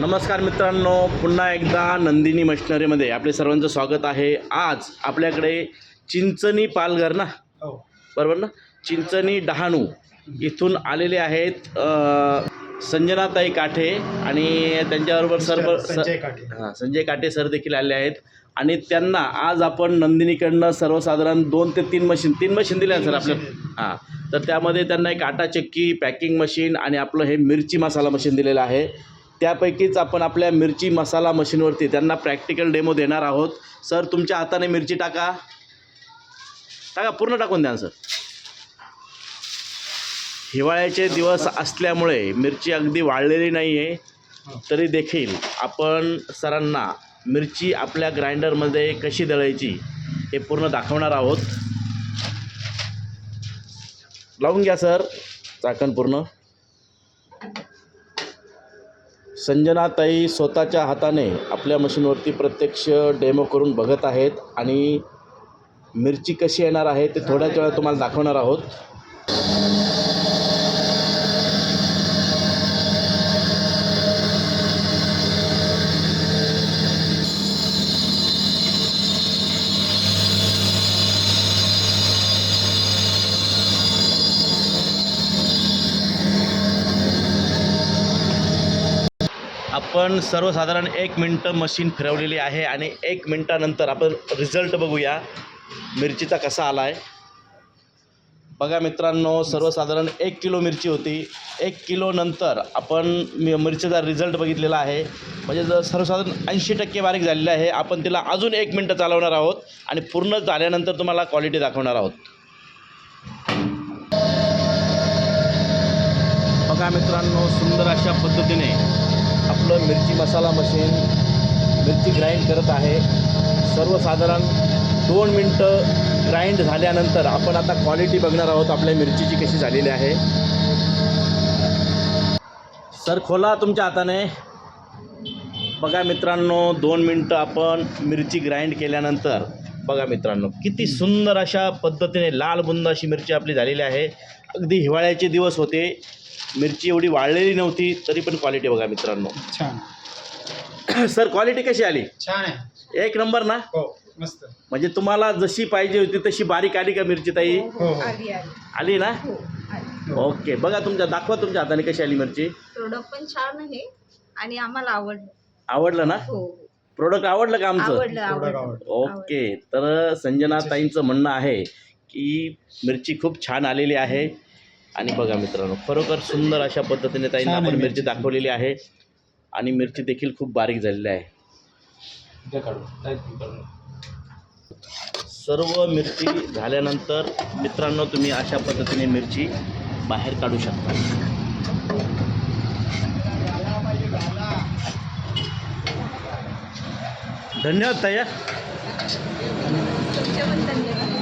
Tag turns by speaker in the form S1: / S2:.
S1: नमस्कार मित्रांनो पुन्हा एकदा नंदिनी मशिनरीमध्ये आपले सर्वांचं स्वागत आहे. आज आपल्याकडे चिंचणी पालघर ना?
S2: हो.
S1: बरोबर ना? चिंचणी डहाणू इथून आलेले आहेत संजनाताई काठे आणि त्यांच्याबरोबर सर्व स-
S2: संजय काटे
S1: हां संजय काटे सर देखील आले आहेत. आणि त्यांना आज आपण नंदिनीकडनं सर्वसाधारण दोन ते तीन मशीन तीन मशीन दिल्या सर आपल्या हां तर त्यामध्ये त्यांना एक आटा चक्की पॅकिंग मशीन आणि आपलं हे मिरची मसाला मशीन दिलेलं आहे. त्यापैकीच आपण आपल्या मिरची मसाला मशीनवरती त्यांना प्रॅक्टिकल डेमो देणार आहोत. सर तुमच्या हाताने मिरची टाका. टाका पूर्ण टाकून द्या सर. हिवाळ्याचे दिवस असल्यामुळे मिरची अगदी वाळलेली नाही आहे तरी देखील आपण सरांना मिरची आपल्या ग्राइंडरमध्ये कशी दळायची हे पूर्ण दाखवणार आहोत. लावून घ्या सर. चाकण पूर्ण. संजनाताई स्वतःच्या हाताने आपल्या मशीनवरती प्रत्यक्ष डेमो करून बघत आहेत आणि मिरची कशी येणार आहे ते थोड्याच वेळा तुम्हाला दाखवणार आहोत. आपण सर्वसाधारण एक मिनटं मशीन फिरवलेली आहे आणि एक मिनटानंतर आपण रिझल्ट बघूया. मिरचीचा कसा आला आहे बघा मित्रांनो सर्वसाधारण एक किलो मिरची होती. एक किलो नंतर आपण मी मिरचीचा रिझल्ट बघितलेला आहे. म्हणजे जर सर्वसाधारण ऐंशी टक्के बारीक झालेली आहे आपण तिला अजून एक मिनटं चालवणार आहोत आणि पूर्ण झाल्यानंतर तुम्हाला क्वालिटी दाखवणार आहोत. बघा मित्रांनो सुंदर अशा पद्धतीने आपलं मिरची मसाला मशीन मिरची ग्राइंड करत आहे. सर्वसाधारण दोन मिनटं ग्राइंड झाल्यानंतर आपण आता क्वालिटी बघणार आहोत आपल्या मिरचीची कशी झालेली आहे. सर खोला तुमच्या हाताने. बघा मित्रांनो दोन मिनटं आपण मिरची ग्राइंड केल्यानंतर बघा मित्रांनो किती सुंदर अशा पद्धतीने लाल बुंद अशी मिरची आपली झालेली आहे. अगदी हिवाळ्याचे दिवस होते. मिरची एवढी वाळलेली नव्हती तरी पण क्वालिटी बघा मित्रांनो.
S2: छान.
S1: सर क्वालिटी कशी आली?
S2: छान आहे.
S1: एक नंबर ना?
S2: हो मस्त.
S1: म्हणजे तुम्हाला जशी पाहिजे होती तशी बारीक आली का मिरची ताई?
S2: हो हो.
S3: आली आली.
S1: आली ना?
S3: हो आली.
S1: ओके बघा तुमच्या दाखवा तुमच्या हाताने कशी आली मिरची.
S3: प्रोडक्ट पण छान आहे आणि आम्हाला आवडलं.
S1: आवडलं ना?
S3: हो.
S1: प्रोडक्ट आवडलं का आमचं?
S3: आवडलं आवडलं.
S1: ओके तर संजना ताईंचं म्हणणं आहे की मिरची खूप छान आलेली आहे. आणि बघा मित्रांनो खरोखर सुंदर अशा पद्धतीने ताईंना
S2: छान आहे
S1: आपण मिरची
S2: मिरची.
S1: दाखवलेली आहे. आणि मिरची देखील खूप बारीक झालेली आहे. सर्व मिरची झाल्यानंतर मित्रांनो तुम्ही अशा पद्धतीने मिरची बाहेर काढू शकता. धन्यवाद ताई.
S3: तुमचे पण धन्यवाद.